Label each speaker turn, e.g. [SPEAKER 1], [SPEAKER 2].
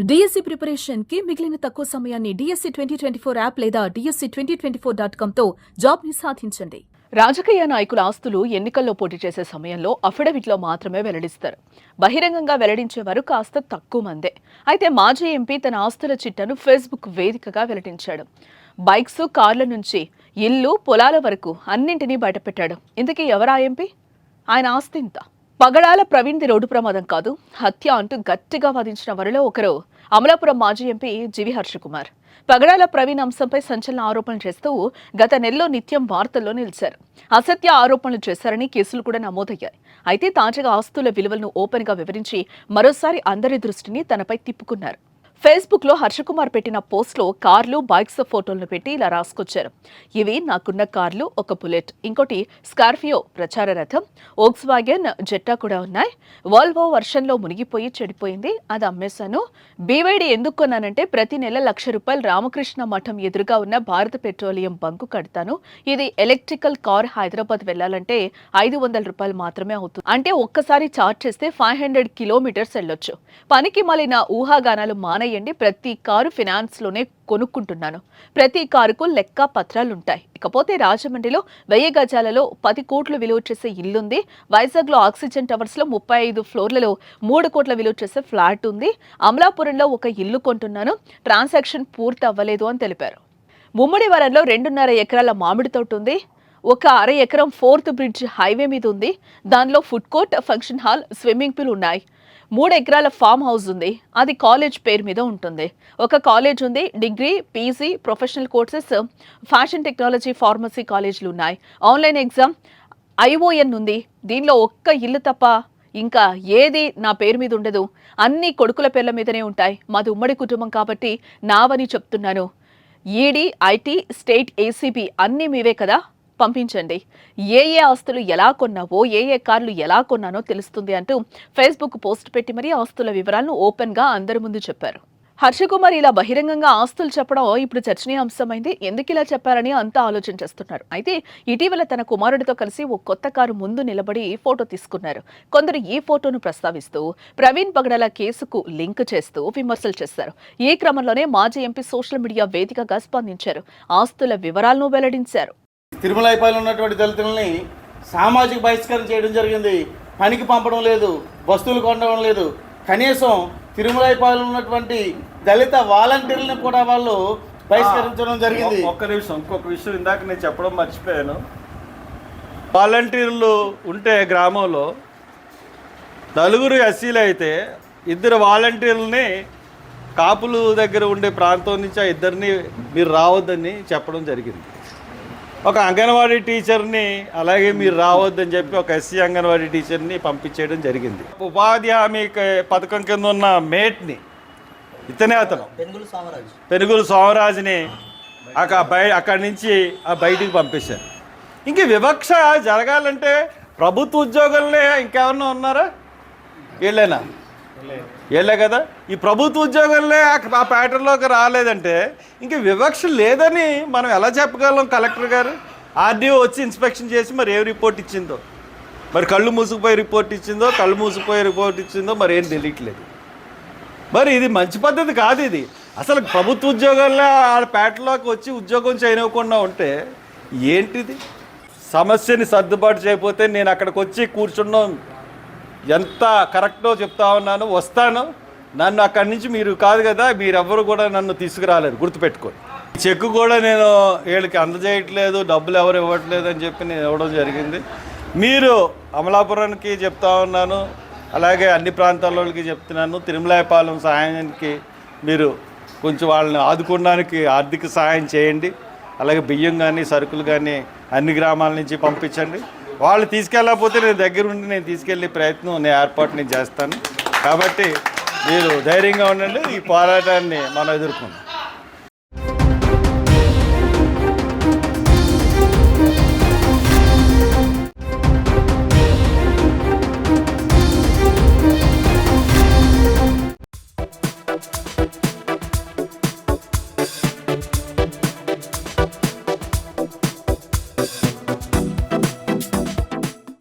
[SPEAKER 1] DSC ప్రిపరేషన్కి మిగిలిన తక్కువ సమయాన్ని DSC twenty twenty four app లేదా DSC twenty twenty four dot కామ్తో జాబ్ని సాధించండి.
[SPEAKER 2] రాజకీయ నాయకుల ఆస్తులు ఎన్నికల్లో పోటీ చేసే సమయంలో అఫిడవిట్లో మాత్రమే వెల్లడిస్తారు. బహిరంగంగా వెల్లడించేవారు కాస్త తక్కువ మందే. అయితే మాజీ ఎంపీ తన ఆస్తుల చిట్టను ఫేస్బుక్ వేదికగా వెల్లడించాడు. బైక్స్ కార్ల నుంచి ఇల్లు పొలాల వరకు అన్నింటినీ బయటపెట్టాడు. ఇంతకీ ఎవరా ఎంపీ? ఆయన ఆస్తి ఇంత? పగడాల ప్రవీణ్ది రోడ్డు ప్రమాదం కాదు. హత్య అంటూ గట్టిగా వాదించిన వారిలో ఒకరు అమలాపురం మాజీ ఎంపీ జివి హర్షకుమార్. పగడాల ప్రవీణ్ అంశంపై సంచలన ఆరోపణలు చేస్తూ గత నెలలో నిత్యం వార్తల్లో నిలిచారు. అసత్య ఆరోపణలు చేశారని కేసులు కూడా నమోదయ్యాయి. అయితే తాజాగా ఆస్తుల విలువలను ఓపెన్గా వివరించి మరోసారి అందరి దృష్టిని తనపై తిప్పుకున్నారు. ఫేస్బుక్లో హర్షకుమార్ పెట్టిన పోస్ట్లో కార్లు బైక్స్ ఫోటోలను పెట్టి ఇలా రాసుకొచ్చారు. ఇవి నాకున్న కార్లు ఒక బుల్లెట్. ఇంకోటి స్కార్పియో ప్రచార రథం ఓక్స్ వాగన్ జెట్టా కూడా ఉన్నాయి. వాల్వో లో మునిగిపోయి చెడిపోయింది. అది అమ్మేశాను. బీవైడి ఎందుకు కొన్నానంటే ప్రతి నెల లక్ష రూపాయలు రామకృష్ణ మఠం ఎదురుగా ఉన్న భారత పెట్రోలియం బంకు కడతాను. ఇది ఎలక్ట్రికల్ కార్ హైదరాబాద్ వెళ్ళాలంటే ఐదు వందల రూపాయలు మాత్రమే అవుతుంది. అంటే ఒక్కసారి చార్జ్ చేస్తే ఫైవ్ హండ్రెడ్ కిలోమీటర్స్ వెళ్ళొచ్చు. పనికి మాలిన ఊహాగానాలు మానయ్య మానేయండి ప్రతి కారు ఫినాన్స్లోనే కొనుక్కుంటున్నాను. ప్రతి కారుకు లెక్క పత్రాలు ఉంటాయి ఇకపోతే రాజమండ్రిలో వెయ్యి గజాలలో పది కోట్లు విలువ చేసే ఇల్లుంది. వైజాగ్లో ఆక్సిజన్ టవర్స్లో ముప్పై ఐదు ఫ్లోర్లలో మూడు కోట్ల విలువ చేసే ఫ్లాట్ ఉంది అమలాపురంలో ఒక ఇల్లు కొంటున్నాను. ట్రాన్సాక్షన్ పూర్తి అవ్వలేదు అని తెలిపారు. ముమ్మడివరంలో రెండున్నర ఎకరాల మామిడి తోట ఉంది. ఒక అర ఎకరం ఫోర్త్ బ్రిడ్జ్ హైవే మీద ఉంది. దానిలో food court function hall swimming pool ఉన్నాయి. మూడు ఎకరాల ఫామ్ హౌస్ ఉంది. అది కాలేజ్ పేరు మీద ఉంటుంది. ఒక కాలేజ్ ఉంది. Degree PG professional courses fashion technology pharmacy కాలేజీలు ఉన్నాయి. ఆన్లైన్ ఎగ్జామ్ ఐఓఎన్ ఉంది. దీనిలో ఒక్క ఇల్లు తప్ప ఇంకా ఏది నా పేరు మీద ఉండదు. అన్ని కొడుకుల పేర్ల మీదనే ఉంటాయి. మాది ఉమ్మడి కుటుంబం కాబట్టి నావని చెప్తున్నాను. ఈడీ ఐటీ స్టేట్ ఏసీబీ అన్నీ మీవే కదా? పంపించండి. ఏ ఏ ఆస్తులు ఎలా కొన్నావో ఏ ఏ కార్లు ఎలా కొన్నానో తెలుస్తుంది అంటూ ఫేస్బుక్ పోస్ట్ పెట్టి మరీ ఆస్తుల వివరాలను ఓపెన్గా అందరి ముందు చెప్పారు. హర్షకుమార్ ఇలా బహిరంగంగా ఆస్తులు చెప్పడం ఇప్పుడు చర్చనీయాంశమైంది. ఎందుకు ఇలా చెప్పారని అంతా ఆలోచన చేస్తున్నారు. అయితే ఇటీవల తన కుమారుడితో కలిసి ఓ కొత్త కారు ముందు నిలబడి ఫోటో తీసుకున్నారు. కొందరు ఈ ఫోటోను ప్రస్తావిస్తూ ప్రవీణ్ పగడాల కేసుకు లింక్ చేస్తూ విమర్శలు చేశారు. ఈ క్రమంలోనే మాజీ ఎంపీ సోషల్ మీడియా వేదికగా స్పందించారు. ఆస్తుల వివరాలను వెల్లడించారు.
[SPEAKER 3] తిరుమలైపాయలు ఉన్నటువంటి దళితులని సామాజిక బహిష్కరణ చేయడం జరిగింది. పనికి పంపడం లేదు వస్తువులు కొనడం లేదు. కనీసం తిరుమలైపాయలు ఉన్నటువంటి దళిత వాలంటీర్లను కూడా వాళ్ళు బహిష్కరించడం జరిగింది.
[SPEAKER 4] ఒక్క నిమిషం ఇంకొక విషయం ఇందాక నేను చెప్పడం మర్చిపోయాను. వాలంటీర్లు ఉంటే గ్రామంలో నలుగురు ఎస్సీలు అయితే ఇద్దరు వాలంటీర్లని కాపులు దగ్గర ఉండే ప్రాంతం నుంచి ఆ ఇద్దరిని మీరు రావద్దని చెప్పడం జరిగింది. ఒక అంగన్వాడీ టీచర్ని అలాగే మీరు రావద్దని చెప్పి ఒక ఎస్సీ అంగన్వాడీ టీచర్ని పంపించేయడం జరిగింది. ఉపాధి హామీ పథకం కింద ఉన్న మేట్ని ఇతనే అతను.
[SPEAKER 5] పెనుగులు సోమరాజు
[SPEAKER 4] పెనుగులు సోమరాజుని అక్కడ బయ అక్కడి నుంచి ఆ బయటికి పంపేశారు. ఇంక వివక్ష జరగాలంటే ప్రభుత్వ ఉద్యోగులనే ఇంకెవరన్నా ఉన్నారా? వీళ్ళేనా? వీళ్ళే కదా? ఈ ప్రభుత్వ ఉద్యోగాలే ఆ- ప్యాటర్న్లోకి రాలేదంటే ఇంక వివక్ష లేదని మనం ఎలా చెప్పగలం కలెక్టర్ గారు? ఆర్డీఓ వచ్చి ఇన్స్పెక్షన్ చేసి మరి ఏం రిపోర్ట్ ఇచ్చిందో? మరి కళ్ళు మూసుకుపోయి రిపోర్ట్ ఇచ్చిందో? కళ్ళు మూసుకుపోయి రిపోర్ట్ ఇచ్చిందో? మరి ఏం తెలియట్లేదు. మరి ఇది మంచి పద్ధతి కాదు ఇది. అసలు ప్రభుత్వ ఉద్యోగాల్లో ఆ పేటలోకి వచ్చి ఉద్యోగం చేయనివ్వకుండా ఉంటే ఏంటిది? సమస్యని సర్దుబాటు చేయకపోతే నేను అక్కడికి వచ్చి కూర్చున్నాం. ఎంత కరెక్టో చెప్తా ఉన్నాను వస్తాను. నన్ను అక్కడి నుంచి మీరు కాదు కదా మీరెవ్వరు కూడా నన్ను తీసుకురాలేరు గుర్తుపెట్టుకోండి. చెక్ కూడా నేను వీళ్ళకి అందజేయట్లేదు డబ్బులు ఎవరు ఇవ్వట్లేదు అని చెప్పి నేను ఇవ్వడం జరిగింది. మీరు అమలాపురానికి చెప్తా ఉన్నాను అలాగే అన్ని ప్రాంతాలకి చెప్తున్నాను. తిరుమలాయపాలెం సహాయానికి మీరు కొంచెం వాళ్ళని ఆదుకోవడానికి ఆర్థిక సహాయం చేయండి. అలాగే బియ్యం కానీ సరుకులు కానీ అన్ని గ్రామాల నుంచి పంపించండి. వాళ్ళు తీసుకెళ్ళకపోతే నేను దగ్గర ఉండి నేను తీసుకెళ్ళే ప్రయత్నం నేను ఏర్పాటు నేను చేస్తాను. కాబట్టి మీరు ధైర్యంగా ఉండండి ఈ పోరాటాన్ని మనం ఎదుర్కొందాం.